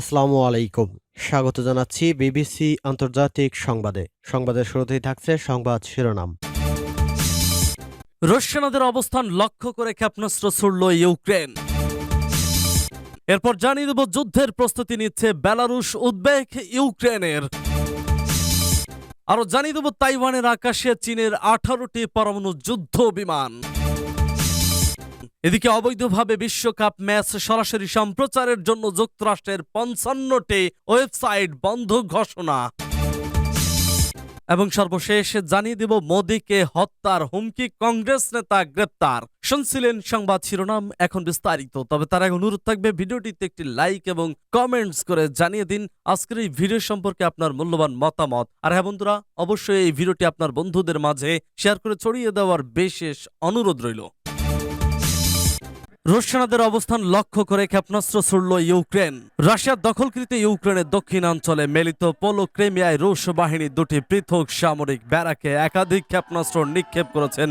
আসসালামু আলাইকুম। স্বাগত জানাচ্ছি বিবিসি আন্তর্জাতিক সংবাদে। সংবাদের শুরুতেই থাকছে সংবাদ শিরোনাম। রুশ সেনাদের অবস্থান লক্ষ্য করে ক্ষেপণাস্ত্র ছুড়ল ইউক্রেন। এরপর জানিয়ে দেব যুদ্ধের প্রস্তুতি নিচ্ছে বেলারুশ উদ্বেগ ইউক্রেনের। আরও জানিয়ে দেব তাইওয়ানের আকাশে চীনের আঠারোটি পরমাণু যুদ্ধ বিমান। এদিকে অবৈধভাবে বিশ্বকাপ ম্যাচ সরাসরি সম্প্রচারের জন্য যুক্তরাষ্ট্রের পঞ্চান্নটি ওয়েবসাইট বন্ধ ঘোষণা। এবং সর্বশেষ জানিয়ে দেব, মোদীকে হত্যার হুমকি কংগ্রেস নেতা গ্রেপ্তার। শুনছিলেন সংবাদ শিরোনাম এখন বিস্তারিত। তবে তার আগে অনুরোধ থাকবে, ভিডিওটিতে একটি লাইক এবং কমেন্টস করে জানিয়ে দিন, আজকের এই ভিডিও সম্পর্কে আপনার মূল্যবান মতামত। আর হ্যাঁ বন্ধুরা, অবশ্যই এই ভিডিওটি আপনার বন্ধুদের মাঝে শেয়ার করে ছড়িয়ে দেওয়ার বিশেষ অনুরোধ রইল। রুশ সেনাদের অবস্থান লক্ষ্য করে ক্ষেপণাস্ত্র ছুড়ল ইউক্রেন। রাশিয়ার দখলকৃত ইউক্রেনের দক্ষিণাঞ্চলে মেলিত পোলো ক্রেমিয়ায় রুশ বাহিনী দুটি পৃথক সামরিক ব্যারাকে একাধিক ক্ষেপণাস্ত্র নিক্ষেপ করেছেন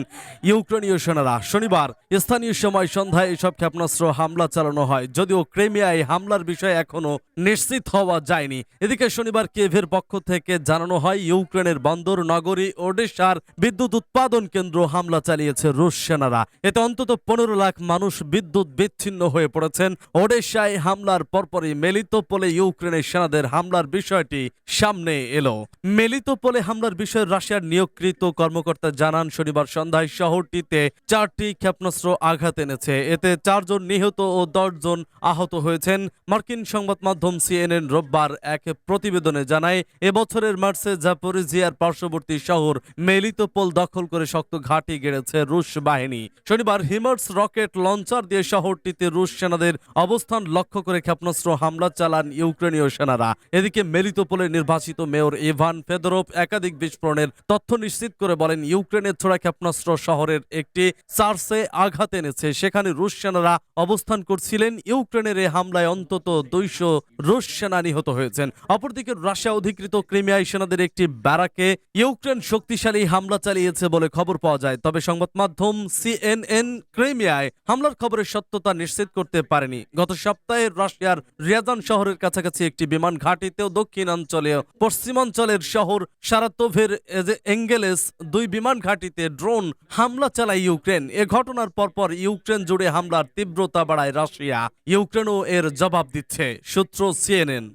ইউক্রেনীয় সেনারা। শনিবার স্থানীয় সময় সন্ধ্যায় এসব ক্ষেপণাস্ত্র হামলা চালানো হয়, যদিও ক্রেমিয়ায় হামলার বিষয়ে এখনও নিশ্চিত হওয়া যায়নি। এদিকে শনিবার কেভের পক্ষ থেকে জানানো হয়, ইউক্রেনের বন্দর, নগরী, ওডেশার বিদ্যুৎ উৎপাদন কেন্দ্র হামলা চালিয়েছে রুশ সেনারা। এতে অন্তত পনেরো লাখ মানুষ বিদ্যুৎ বিচ্ছিন্ন হয়ে পড়েছেন। ওডেশায় হামলার পরপরই মেলিতোপোলে ইউক্রেনের সেনাদের হামলার বিষয়টি সামনে এলো। মেলিতোপোলে হামলার বিষয়ে রাশিয়ার নিয়োগকৃত কর্মকর্তা জানান, শনিবার সন্ধ্যায় শহরটিতে চারটি ক্ষেপণাস্ত্র আঘাত এনেছে। এতে চারজন নিহত ও দশজন আহত হয়েছেন। মার্কিন সংবাদ মাধ্যম সিএনএন রোববার এক প্রতিবেদনে জানায়, এবছরের মার্চে জাপোরিজিয়ার পার্শ্ববর্তী শহর মেলিতোপোল দখল করে শক্ত ঘাঁটি গেড়েছে রুশ বাহিনী। শনিবার হিমার্স রকেট লঞ্চার দিয়ে শহরটিতে রুশ সেনাদের অবস্থান লক্ষ্য করে ক্ষেপণাস্ত্র হামলা চালান ইউক্রেনীয় সেনারা। এদিকে মেলিতোপোলের নির্বাচিত মেয়র ইভান ফেদরোভ একাধিক বিস্ফোরণের তথ্য নিশ্চিত করে বলেন, ইউক্রেনের ছোড়া ক্ষেপণাস্ত্র শহরের একটি চার্চে আঘাত এনেছে। সেখানে রুশ সেনারা অবস্থান করছিলেন। ইউক্রেনের এই হামলায় অন্তত দুইশো রুশ সেনা নিহত হয়েছেন। অপরদিকে রাশিয়া অধিকৃত ক্রিমিয়ায় সেনাদের একটি ব্যারাকে ইউক্রেন শক্তিশালী হামলা চালিয়েছে বলে খবর পাওয়া যায়। তবে সংবাদ মাধ্যম সিএনএন ক্রিমিয়ায় হামলার খবরের সত্যতা নিশ্চিত করতে পারেনি। গত সপ্তাহে রাশিয়ার রিয়াজান শহরের কাছাকাছি একটি বিমান ঘাঁটিতেও দক্ষিণাঞ্চলে পশ্চিমাঞ্চলের শহর সারাতোভের এঙ্গেলেস দুই বিমান ঘাঁটিতে ড্রোন হামলা চালায় ইউক্রেন। এ ঘটনার পরপর ইউক্রেন জুড়ে হামলার তীব্রতা বাড়ায় রাশিয়া। ইউক্রেনও এর জবাব দিচ্ছে, সূত্র সিএনএন।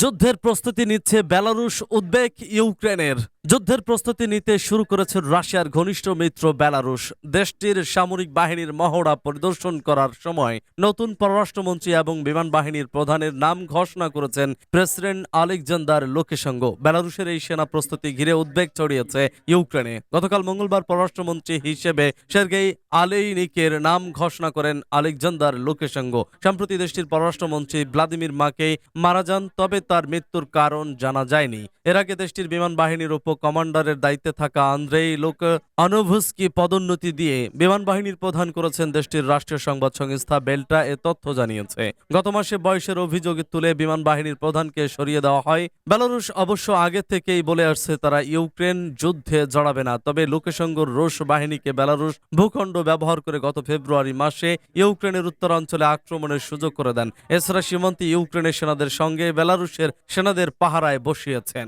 যুদ্ধের প্রস্তুতি নিচ্ছে বেলারুশ উদ্বেগ ইউক্রেনের। যুদ্ধের প্রস্তুতি নিতে শুরু করেছে রাশিয়ার ঘনিষ্ঠ মিত্র বেলারুশ। দেশটির সামরিক বাহিনীর মহড়া পরিদর্শন করার সময় নতুন পররাষ্ট্রমন্ত্রী এবং বিমান বাহিনীর প্রধানের নাম ঘোষণা করেছেন প্রেসিডেন্ট আলেকজান্ডার লোকেসঙ্গ বেলারুশের এই সেনা প্রস্তুতি ঘিরে উদ্বেগ ছড়িয়েছে ইউক্রেনে। গতকাল মঙ্গলবার পররাষ্ট্রমন্ত্রী হিসেবে সের্গেই আলেইনিকের নাম ঘোষণা করেন আলেকজান্ডার লোকেসঙ্গ সম্প্রতি দেশটির পররাষ্ট্রমন্ত্রী ভ্লাদিমির মাকে মারা যান, তবে তার মৃত্যুর কারণ জানা যায়নি। এর আগে দেশটির বিমান বাহিনীর উপ কমান্ডারের দায়িত্বে থাকা আন্দ্রেই লোক আনোভস্কি পদোন্নতি দিয়ে বিমান বাহিনীর প্রধান করেছেন দেশটির রাষ্ট্রীয় সংবাদ সংস্থা বেল্টা, এ তথ্য জানিয়েছে। গত মাসে বয়সের অভিযোগ তুলে বিমান বাহিনীর প্রধানকে সরিয়ে দেওয়া হয়। বেলারুশ অবশ্য আগে থেকেই বলে আসছে, তারা ইউক্রেন যুদ্ধে জড়াবে না। তবে লোকেসঙ্গর রুশ বাহিনীকে বেলারুশ ভূখণ্ড ব্যবহার করে গত ফেব্রুয়ারি মাসে ইউক্রেনের উত্তরাঞ্চলে আক্রমণের সুযোগ করে দেন। এছাড়া সীমান্তে ইউক্রেনের সেনাদের সঙ্গে বেলারুশের সেনাদের পাহারায় বসিয়েছেন।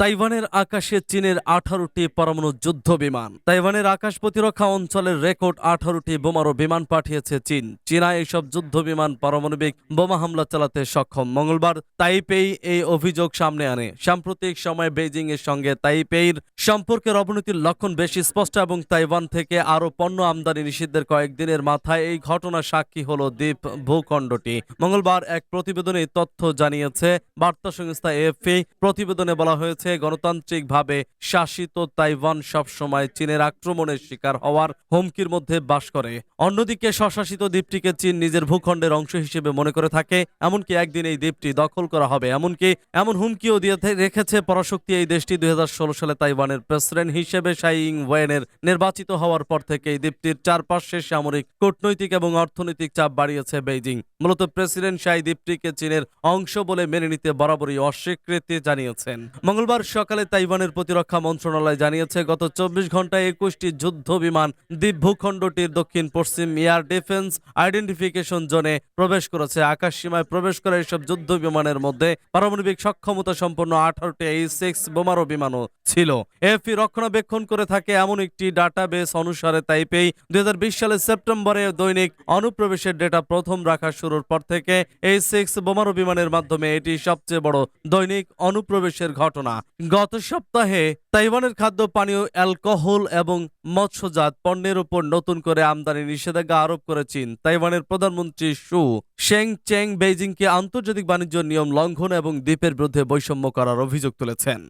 তাইওয়ানের আকাশে চীনের আঠারোটি পরমাণু যুদ্ধ বিমান। তাইওয়ানের আকাশ প্রতিরক্ষা অঞ্চলের রেকর্ড আঠারোটি বোমারো বিমান পাঠিয়েছে চীন। চীনা এইসব যুদ্ধ বিমান পারমাণবিক বোমা হামলা চালাতে সক্ষম। মঙ্গলবার তাইপেই এই অভিযোগ সামনে আনে। সাম্প্রতিক সময়ে বেজিং এর সঙ্গে তাইপেইর সম্পর্কের অবনতির লক্ষণ বেশি স্পষ্ট এবং তাইওয়ান থেকে আরও পণ্য আমদানি নিষিদ্ধের কয়েকদিনের মাথায় এই ঘটনা সাক্ষী হল দ্বীপ ভূখণ্ডটি। মঙ্গলবার এক প্রতিবেদনে তথ্য জানিয়েছে, বার্তা সংস্থা এএফপি প্রতিবেদনে বলা হয়েছে গণতান্ত্রিকভাবে শাসিত তাইওয়ান সবসময় চীনের আক্রমণের শিকার হওয়ার হুমকির মধ্যে বাস করে। অন্যদিকে স্বশাসিত দ্বীপটিকে চীন নিজের ভূখণ্ডের অংশ হিসেবে মনে করে থাকে, এমনকি একদিন এই দ্বীপটি দখল করা হবে। এমনকি এমন হুমকিও দিয়ে রেখেছে পরাশক্তি এই দেশটি দুই সালে তাইওয়ানের প্রেসিডেন্ট হিসেবে শাইং ওয়েনের নির্বাচিত হওয়ার পর থেকে এই দ্বীপটির চারপাশে সামরিক, কূটনৈতিক এবং অর্থনৈতিক চাপ বাড়িয়েছে বেইজিং। মূলত প্রেসিডেন্ট শাই দ্বীপটিকে চীনের অংশ বলে মেনে নিতে বরাবরই অস্বীকৃতি জানিয়েছেন। মঙ্গলবার মঙ্গলবার সকালে তাইওয়ানের প্রতিরক্ষা মন্ত্রণালয় জানিয়েছে, গত চব্বিশ ঘন্টায় একুশটি যুদ্ধ বিমান দ্বীপ ভূখণ্ডটির দক্ষিণ পশ্চিম এয়ার ডিফেন্স আইডেন্টিফিকেশন জোনে প্রবেশ করেছে। আকাশ সীমায় প্রবেশ করা এসব যুদ্ধ বিমানের মধ্যে পারমাণবিক সক্ষমতা সম্পন্ন আঠারোটি এই সিক্স বোমারো বিমানও ছিল। এফি রক্ষণাবেক্ষণ করে থাকে, এমন একটি ডাটাবেস অনুসারে তাইপেই দুই হাজার বিশ সালের সেপ্টেম্বরে দৈনিক অনুপ্রবেশের ডেটা প্রথম রাখা শুরুর পর থেকে এই সিক্স বোমারু বিমানের মাধ্যমে এটি সবচেয়ে বড় দৈনিক অনুপ্রবেশের ঘটনা। গত সপ্তাহে তাইওয়ানের খাদ্য, পানীয়, অ্যালকোহল এবং মৎস্যজাত পণ্যের উপর নতুন করে আমদানি নিষেধাজ্ঞা আরোপ করে চীন। তাইওয়ানের প্রধানমন্ত্রী সু শেং চেং বেইজিংকে আন্তর্জাতিক বাণিজ্য নিয়ম লঙ্ঘন এবং দ্বীপের বিরুদ্ধে বৈষম্য করার অভিযোগ তুলেছেন।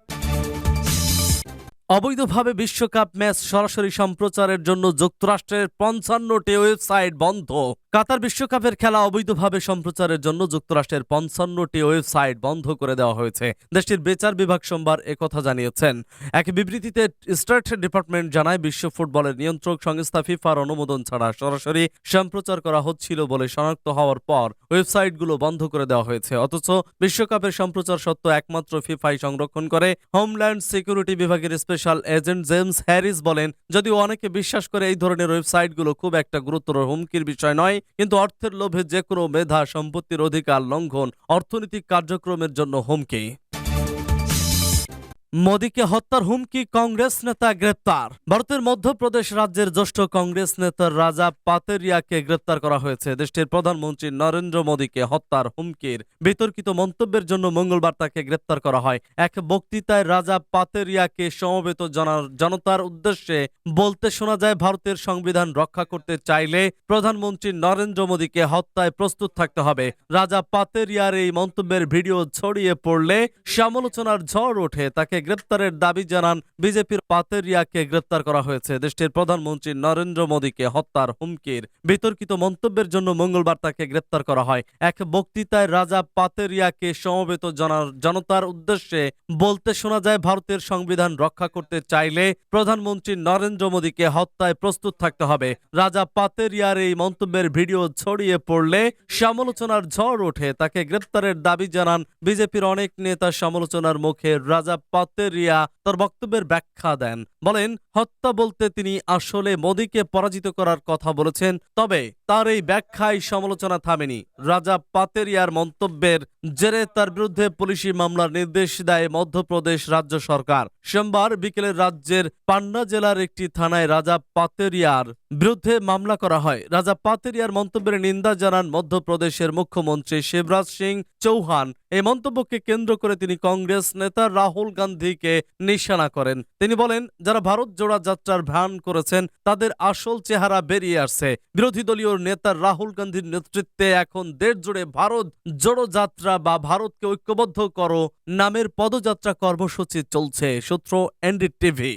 অবৈধভাবে বিশ্বকাপ ম্যাচ সরাসরি সম্প্রচারের জন্য যুক্তরাষ্ট্রের পঞ্চান্নটি ওয়েবসাইট বন্ধ। কাতার বিশ্বকাপের খেলা অবৈধভাবে সম্প্রচারের জন্য যুক্তরাষ্ট্রের পঞ্চান্নটি ওয়েবসাইট বন্ধ করে দেওয়া হয়েছে। দেশটির বিচার বিভাগ সোমবার একথা জানিয়েছেন। এক বিবৃতিতে স্টেট ডিপার্টমেন্ট জানায়, বিশ্ব ফুটবলের নিয়ন্ত্রক সংস্থা ফিফার অনুমোদন ছাড়া সরাসরি সম্প্রচার করা হচ্ছিল বলে শনাক্ত হওয়ার পর ওয়েবসাইটগুলো বন্ধ করে দেওয়া হয়েছে। অথচ বিশ্বকাপের সম্প্রচার সত্ত্ব একমাত্র ফিফাই সংরক্ষণ করে হোমল্যান্ড সিকিউরিটি বিভাগের স্পেশাল এজেন্ট জেমস হ্যারিস বলেন, যদিও অনেকে বিশ্বাস করে এই ধরনের ওয়েবসাইটগুলো খুব একটা গুরুতর হুমকির বিষয় নয় কিন্তু অর্থের লোভে যে কোনো মেধা সম্পত্তির অধিকার লঙ্ঘন অর্থনৈতিক কার্যক্রমের জন্য হুমকি। মোদীকে হত্যার হুমকি কংগ্রেস নেতা গ্রেপ্তার। ভারতের মধ্যপ্রদেশ রাজ্যের জ্যেষ্ঠ কংগ্রেস নেতা রাজা পাতেরিয়াকে গ্রেপ্তার করা হয়েছে। দেশটির প্রধানমন্ত্রী নরেন্দ্র মোদীকে হত্যার হুমকির বিতর্কিত মন্তব্যের জন্য মঙ্গলবার তাকে গ্রেপ্তার করা হয়। এক বক্তৃতায় রাজা পাতেরিয়াকে সমবেত জনা- জনতার উদ্দেশ্যে বলতে শোনা যায়, ভারতের সংবিধান রক্ষা করতে চাইলে প্রধানমন্ত্রী নরেন্দ্র মোদীকে হত্যায় প্রস্তুত থাকতে হবে। রাজা পাতেরিয়ার এই মন্তব্যের ভিডিও ছড়িয়ে পড়লে সমালোচনার ঝড় ওঠে। তাকে গ্রেপ্তারের দাবি জানান বিজেপির পাতেরিয়াকে গ্রেপ্তার করা হয়েছে। দেশটির প্রধানমন্ত্রী নরেন্দ্র মোদীকে হত্যার হুমকির বিতর্কিত মন্তব্যের জন্য মঙ্গলবার তাকে গ্রেপ্তার করা হয়। এক বক্তৃতায় রাজা পাতেরিয়াকে সমবেত জনা- জনতার উদ্দেশ্যে বলতে শোনা যায়, ভারতের সংবিধান রক্ষা করতে চাইলে প্রধানমন্ত্রী নরেন্দ্র মোদীকে হত্যায় প্রস্তুত থাকতে হবে। রাজা পাতেরিয়ার এই মন্তব্যের ভিডিও ছড়িয়ে পড়লে সমালোচনার ঝড় ওঠে। তাকে গ্রেপ্তারের দাবি জানান বিজেপির অনেক নেতা সমালোচনার মুখে রাজা পাতেরিয়া তার বক্তব্যের ব্যাখ্যা দেন। বলেন, হত্যা বলতে তিনি আসলে মোদীকে পরাজিত করার কথা বলেছেন, তবে তার এই ব্যাখ্যায় সমালোচনা থামেনি। রাজা পাতেরিয়ার মন্তব্যের জেরে তার বিরুদ্ধে পুলিশি মামলার নির্দেশ দেয় মধ্যপ্রদেশ রাজ্য সরকার। সোমবার বিকেলে রাজ্যের পান্না জেলার একটি থানায় রাজা পাতেরিয়ার বিরুদ্ধে মামলা করা হয়। রাজা পাতেরিয়ার মন্তব্যের নিন্দা জানান মধ্যপ্রদেশের মুখ্যমন্ত্রী শিবরাজ সিং চৌহান। এই মন্তব্যকে কেন্দ্র করে তিনি কংগ্রেস নেতা রাহুল গান্ধীকে নিশানা করেন। তিনি বলেন, যারা ভারত জোড়া যাত্রার ভ্রাণ করেছেন, তাদের আসল চেহারা বেরিয়ে আসছে। বিরোধী দলীয় নেতা রাহুল গান্ধীর নেতৃত্বে এখন দেশ জুড়ে ভারত জোড়ো যাত্রা বা ভারতকে ঐক্যবদ্ধ করো নামের পদযাত্রা কর্মসূচি চলছে। সূত্র এনডি টিভি